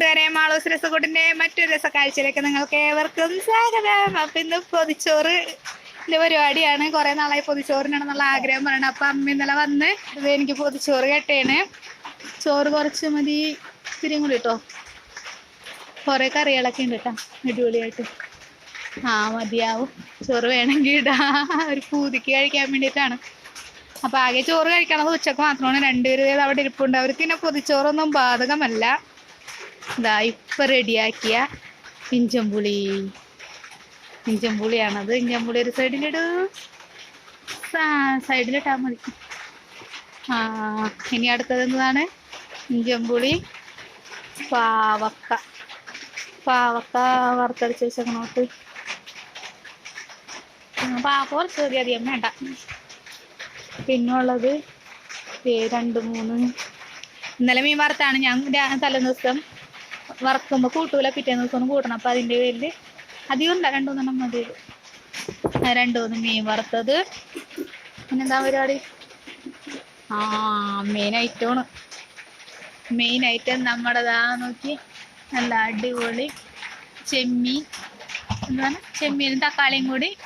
Blouse രസക്കൂട്ടിന്റെ മറ്റൊരു രസക്കാഴ്ചയിലേക്ക് നിങ്ങൾക്ക് ഏവർക്കും സ്വാഗതം. അപ്പൊ ഇന്ന് പൊതിച്ചോറ് പരിപാടിയാണ്. കുറെ നാളായി പൊതിച്ചോറിനാണെന്നുള്ള ആഗ്രഹം പറയണം. അപ്പൊ അമ്മ ഇന്നലെ വന്ന് ഇത് എനിക്ക് പൊതിച്ചോറ് കെട്ടേണ് ചോറ് കുറച്ച് മതി. ഇത്തിരിയും കൂടി കേട്ടോ കൊറേ കറികളൊക്കെ ഉണ്ട് കേട്ടോ അടിപൊളിയായിട്ട്. ആ മതിയാവും. ചോറ് വേണമെങ്കിൽ ഇടാ. ഒരു പൂതിക്ക് കഴിക്കാൻ വേണ്ടിയിട്ടാണ്. അപ്പൊ ആകെ ചോറ് കഴിക്കണത് ഉച്ചയ്ക്ക് മാത്രമാണ്. രണ്ടുപേരും അവിടെ ഇരിപ്പുണ്ട്. അവർക്ക് പിന്നെ പൊതിച്ചോറൊന്നും ബാധകമല്ല. ഇതാ ഇപ്പം റെഡിയാക്കിയ ഇഞ്ചമ്പുളി. ഇഞ്ചമ്പുളിയാണത്. ഇഞ്ചമ്പുളി ഒരു സൈഡിലിടൂ. സൈഡിലിട്ടാൽ മതി. ആ ഇനി അടുത്തത് എന്താണ്? ഇഞ്ചമ്പുളി പാവക്ക. പാവക്ക വറുത്തടിച്ച വെച്ചങ്ങോട്ട് കുറച്ച് മതി. അധികം വേണ്ട. പിന്നുള്ളത് രണ്ട് മൂന്ന്. ഇന്നലെ മീൻ വറുത്താണ്. ഞാൻ രാ- തലേ ദിവസം വറക്കുമ്പോൾ കൂട്ടൂല. പിറ്റേ ദിവസം കൂട്ടണം. അപ്പം അതിന്റെ പേരിൽ അധികം ഉണ്ട രണ്ടു മൂന്നെണ്ണം മതി. രണ്ടു മൂന്ന് മീൻ വറുത്തത്. പിന്നെന്താ പരിപാടി? ആ മെയിൻ ഐറ്റമാണ് മെയിൻ ഐറ്റം നമ്മുടെതാ നോക്കി. നല്ല അടിപൊളി ചെമ്മീൻ എന്താണ് ചെമ്മീനും തക്കാളിയും കൂടി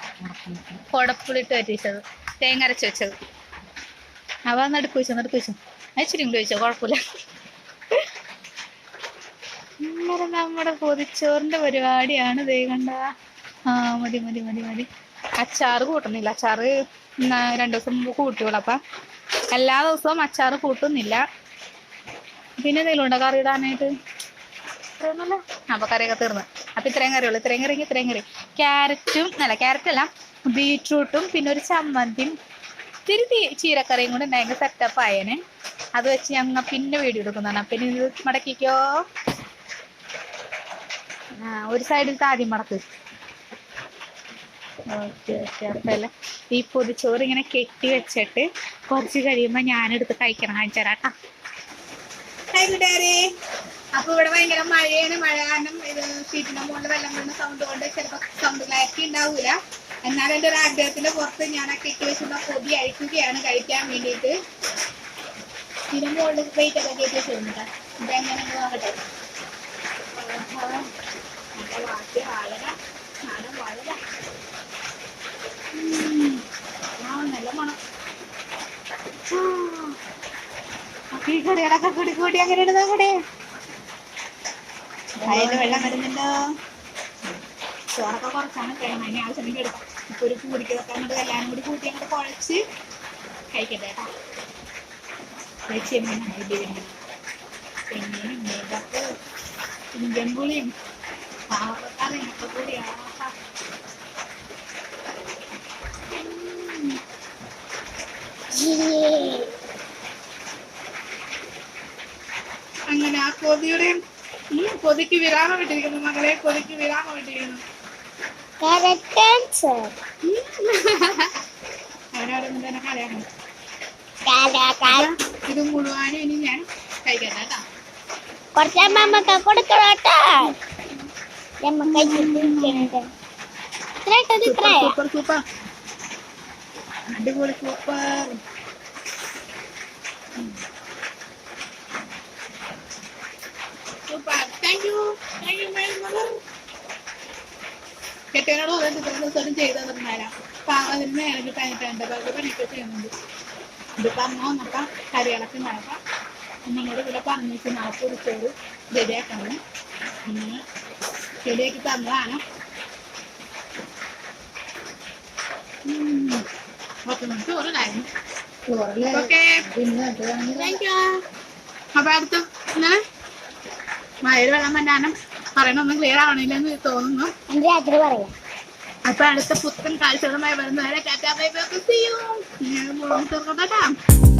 കുടപ്പുളിട്ട് പറ്റിച്ചത് തേങ്ങ അരച്ച് വെച്ചത്. അവ നടുക്ക് വെച്ചു നടുക്ക് വെച്ചു. അയച്ചിരി കൂടി കുഴപ്പമില്ല. ഇന്നലെ നമ്മുടെ പൊതിച്ചോറിന്റെ പരിപാടിയാണ്. ദേ കണ്ട. ആ മതി മതി മതി മതി. അച്ചാറ് കൂട്ടുന്നില്ല. അച്ചാറ് രണ്ടു ദിവസം മുമ്പ് കൂട്ടിയോളൂ അപ്പൊ എല്ലാ ദിവസവും അച്ചാറ് കൂട്ടുന്നില്ല. പിന്നെ എന്തെങ്കിലും ഉണ്ടോ കറി ഇടാനായിട്ട്? ഇത്രയൊന്നുമില്ല. അപ്പൊ കറിയൊക്കെ തീർന്നു. അപ്പൊ ഇത്രയും കറിയുള്ളൂ. ഇത്രയും കറിയെങ്കിൽ ഇത്രയും കറി. ക്യാരറ്റും അല്ല ക്യാരറ്റ് അല്ല ബീട്രൂട്ടും പിന്നെ ഒരു ചമ്മന്തിയും ഇത്തിരി തീ- ചീരക്കറിയും കൂടെ ഉണ്ടെങ്കിൽ സെറ്റപ്പ് ആയേനെ. അത് വെച്ച് ഞങ്ങൾ പിന്നെ വീഡിയോ എടുക്കുന്നതാണ്. പിന്നെ ഇത് മടക്കിക്കോ. ഒരു സൈഡിൽ താടി മടക്ക്. Okay okay. അപ്പല്ല ഈ പൊതിച്ചോറ് ഇങ്ങനെ കെട്ടി വെച്ചിട്ട് കുറച്ച് കഴിയുമ്പോ ഞാനെടുത്ത് കഴിക്കണം. കാണിച്ചു തരാം തരാട്ടാ അപ്പൊ ഇവിടെ ഭയങ്കര മഴയാണ്. മഴ കാരണം ഇത് സീറ്റിന്റെ മുകളിൽ വെള്ളം വീണ സൗണ്ട് കൊണ്ട് ചിലപ്പോ സൗണ്ട് ക്ലാരിറ്റി ഉണ്ടാവൂല. എന്നാൽ എന്റെ ഒരു ആഗ്രഹത്തിന്റെ പുറത്ത് ഞാൻ ആ കെട്ടി വെച്ചിരുന്ന പൊതി അഴിക്കുകയാണ് കഴിക്കാൻ വേണ്ടിയിട്ട്. ഇതിന്റെ മുകളിൽ വെയിറ്റ് ഒക്കെ കേട്ടി വെച്ചിരുന്നുണ്ട് ഇതെങ്ങനെ നോക്കട്ടെ വാട്ടിയ വാഴല നാടൻ വാഴല ഉം. ആ നല്ല മണം ഈ കറികളൊക്കെ കൂടി കൂടി അങ്ങനെ ഇടുന്ന കൂടെ അതിന്റെ വെള്ളം വരുന്നുണ്ടോ ചോറൊക്കെ കുറച്ചാണ് കഴിയുന്നത് അതിന് ആവശ്യമെങ്കിൽ എടുക്കാം ഇപ്പൊ ഒരു അങ്ങോട്ട് എല്ലാം കൂടി കൂട്ടി അങ്ങോട്ട് കുഴച്ച് കഴിക്കട്ടെ കേട്ടോ ചെമ്മീനാണ് ഇത് പിന്നെ മേതൊക്കെ ഇന്ത്യൻ പുളിയും അങ്ങനെ ആ കൊതിയുടെ ഉം, കൊതിക്ക് വിരാമം ഇട്ടിരിക്കുന്നു മകളെ കൊതിക്ക് വിരാമം ഇട്ടിരിക്കുന്നു ഇത് മുഴുവനും ഇനി ഞാൻ കഴിക്കട്ടെ കേട്ടോ. കുറച്ച് ഇത്ര ഇത്ര സൂപ്പർ സൂപ്പർ അടിപൊളി super super thank you thank you my mother കെട്ടിയനോട് ഇത്രയും ദിവസം ചെയ്തു തന്നിട്ടുണ്ടായില്ല അപ്പൊ അതിന് എനിക്ക് എന്റെ ബാഗ് പണിയൊക്കെ ചെയ്യുന്നുണ്ട്. ഇതിപ്പോ അമ്മ വന്നപ്പോ കറികളൊക്കെ ഉണ്ടായപ്പോ നിങ്ങളുടെ കൂടെ പറഞ്ഞിട്ട് നാൽപ്പത് ചോറ് റെഡിയാക്കണം. അങ്ങനെ റെഡിയാക്കി തന്നതാണ് ചോറിലായിരുന്നു ഓക്കെ താങ്ക് യു അപ്പൊ അടുത്ത ഇങ്ങനെ മഴയിൽ വെള്ളം വന്നാനും പറയണൊന്നും ക്ലിയർ ആവണില്ലെന്ന് തോന്നുന്നു രാത്രി പറയാം അപ്പൊ അടുത്ത പുത്തൻ കാഴ്ചകളുമായി വരുന്നവരെ കാറ്റാ ബൈ ബൈ സീ യു മുഴുവൻ തീർക്കട്ടെ